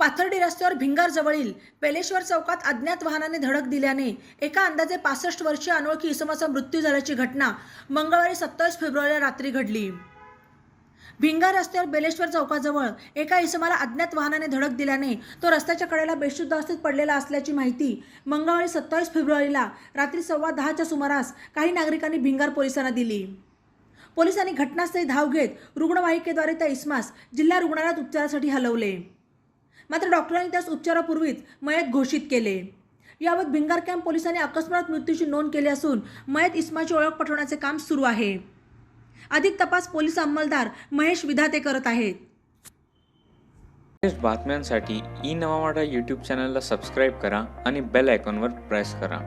पाथर्डी रस्त्यावर भिंगार जवळील पेलेश्वर चौकात अज्ञात वाहनाने धडक दिल्याने एका अंदाजे पासष्ट वर्षीय अनोळखी इसमाचा मृत्यू झाल्याची घटना मंगळवारी सत्तावीस फेब्रुवारी रात्री घडली. भिंगार रस्त्यावर बेलेश्वर चौकाजवळ एका इसमाला अज्ञात वाहनाने धडक दिल्याने तो रस्त्याच्या कडेला बेशुद्ध अवस्थेत पडलेला असल्याची माहिती मंगळवारी सत्तावीस फेब्रुवारीला रात्री सव्वा दहाच्या सुमारास काही नागरिकांनी भिंगार पोलिसांना दिली. पोलिसांनी घटनास्थळी धाव घेत रुग्णवाहिकेद्वारे त्या इसमास जिल्हा रुग्णालयात उपचारासाठी हलवले. मात्र डॉक्टरांनी त्यास उपचारापूर्वीच मयत घोषित केले. याबाबत भिंगार कॅम्प पोलिसांनी अकस्मात मृत्यूची नोंद केली असून मयत इस्माची ओळख पटवण्याचे काम सुरू आहे. अधिक तपास पोलीस अंमलदार महेश विधाते करत आहेत. लेटेस्ट बातम्यांसाठी ई नवा यूट्यूब चॅनलला सबस्क्राईब करा आणि बेल आयकॉनवर प्रेस करा.